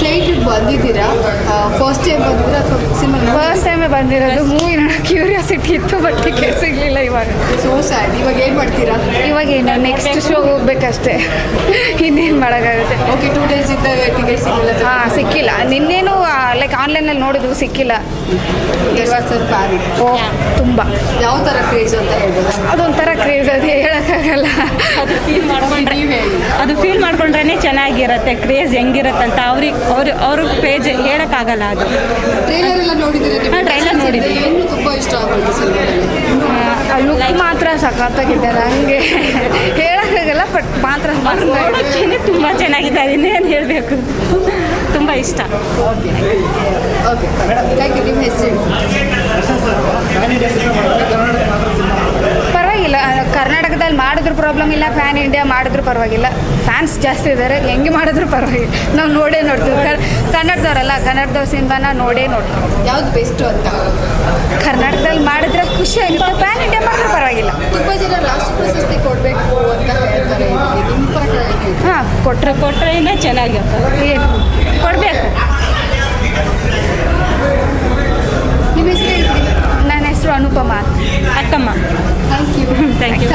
ಥಿಯೇಟ್ರಿಗೆ ಬಂದಿದ್ದೀರಾ? First time ಬಂದಿದ್ದೀರಾ ಅಥವಾ ಸಿನಿಮಾ ಫಸ್ಟ್ ಟೈಮೇ ಬಂದಿರೋದು ಮೂವಿ ನೋಡೋ ಕ್ಯೂರಿಯಾಸಿಟಿ ಇತ್ತು ಬಟ್ ಟಿಕೆಟ್ ಸಿಗಲಿಲ್ಲ ಇವಾಗ. ಸೋ ಸ್ಯಾಡ್ ಇವಾಗ ಏನು ಮಾಡ್ತೀರಾ? ಇವಾಗ ಏನು ನೆಕ್ಸ್ಟ್ ಶೋ ಹೋಗ್ಬೇಕಷ್ಟೇ. ಇನ್ನೇನು ಮಾಡೋಕ್ಕಾಗುತ್ತೆ? ಓಕೆ ಟೂ ಡೇಸ್ ಇದ್ದಾಗ ಟಿಕೆಟ್ ಸಿಗಲಿಲ್ಲ ಹಾಂ ಸಿಕ್ಕಿಲ್ಲ. ನಿನ್ನೇನು ಲೈಕ್ ಆನ್ಲೈನಲ್ಲಿ ನೋಡಿದ್ರು ಸಿಕ್ಕಿಲ್ಲ. ಇವಾಗ ಫ್ಯಾನ್ ಓ ತುಂಬ. ಯಾವ ಥರ ಕ್ರೇಜ್ ಅಂತ ಹೇಳ್ಬೋದು? ಅದೊಂಥರ ಕ್ರೇಜ್ ಅದು ಹೇಳೋಕ್ಕಾಗಲ್ಲ. ಅದು ಫೀಲ್ ಮಾಡ್ಕೊಂಡ್ರೆ ಅದು ಫೀಲ್ ಮಾಡ್ಕೊಂಡ್ರೆ ಚೆನ್ನಾಗಿರುತ್ತೆ ಕ್ರೇಜ್ ಹೆಂಗಿರುತ್ತೆ ಅಂತ ಅವ್ರಿಗೆ ಅವ್ರ ಅವ್ರ ಪೇಜ್ ಹೇಳೋಕ್ಕಾಗಲ್ಲ ಅದು. ಟ್ರೈಲರ್ ಎಲ್ಲ ನೋಡಿದ್ದೀರಾ ಹಾ, trailer ನೋಡಿದ್ದೀನಿ. ಏನು ತುಂಬ ಇಷ್ಟ ಆಗೋದು ಸಿನಿಮಾದಲ್ಲಿ ಲುಕ್ ಮಾತ್ರ ಸಖತ್ತಾಗಿದೆ ನನಗೆ ಹೇಳೋಕ್ಕಾಗಲ್ಲ ಬಟ್ ಮಾತ್ರ ತುಂಬಾ ನೋಡೋಕ್ಕೇನೆ ತುಂಬ ಚೆನ್ನಾಗಿದೆ ಇನ್ನೇನು ಹೇಳಬೇಕು? ತುಂಬ ಇಷ್ಟ. ಓಕೆ ಓಕೆ ಥ್ಯಾಂಕ್ ಯು ನಿಮ್ಮ ಹೆಸರು ಪರವಾಗಿಲ್ಲ ಕರ್ನಾಟಕದಲ್ಲಿ ಮಾಡಿದ್ರು ಪ್ರಾಬ್ಲಮ್ ಇಲ್ಲ ಫ್ಯಾನ್ ಇಂಡಿಯಾ ಮಾಡಿದ್ರು ಪರವಾಗಿಲ್ಲ. ಫ್ಯಾನ್ಸ್ ಜಾಸ್ತಿ ಇದ್ದಾರೆ ಹೆಂಗೆ ಮಾಡಿದ್ರು ಪರವಾಗಿಲ್ಲ. ನಾವು ನೋಡೇ ನೋಡ್ತೀವಿ. ಕನ್ನಡದವ್ರಲ್ಲ ಕನ್ನಡದವ್ರ ಸಿನಿಮಾನ ನೋಡೇ ನೋಡ್ತೀವಿ. ಯಾವ್ದು ಬೆಸ್ಟು ಅಂತ? ಕರ್ನಾಟಕದಲ್ಲಿ ಮಾಡಿದ್ರೆ ಖುಷಿ ಆಗುತ್ತೆ ಫ್ಯಾನ್ ಇಂಡಿಯಾ ಮಾಡಿದ್ರೆ ಪರವಾಗಿಲ್ಲ. ತುಂಬ ಜನ ರಾಷ್ಟ್ರ ಪ್ರಶಸ್ತಿ ಕೊಡಬೇಕು ಅಂತ ಹೇಳ್ತಾರೆ? ಹಾಂ ಕೊಟ್ಟರೆ ಕೊಟ್ಟರೆ ಚೆನ್ನಾಗಿರುತ್ತೆ. ಏನು ಕೊಡಬೇಕು? ನಿಮ್ಮ ಹೆಸರು ನನ್ನ ಹೆಸರು Anupama ಅತ್ತಮ್ಮ. Thank you thank you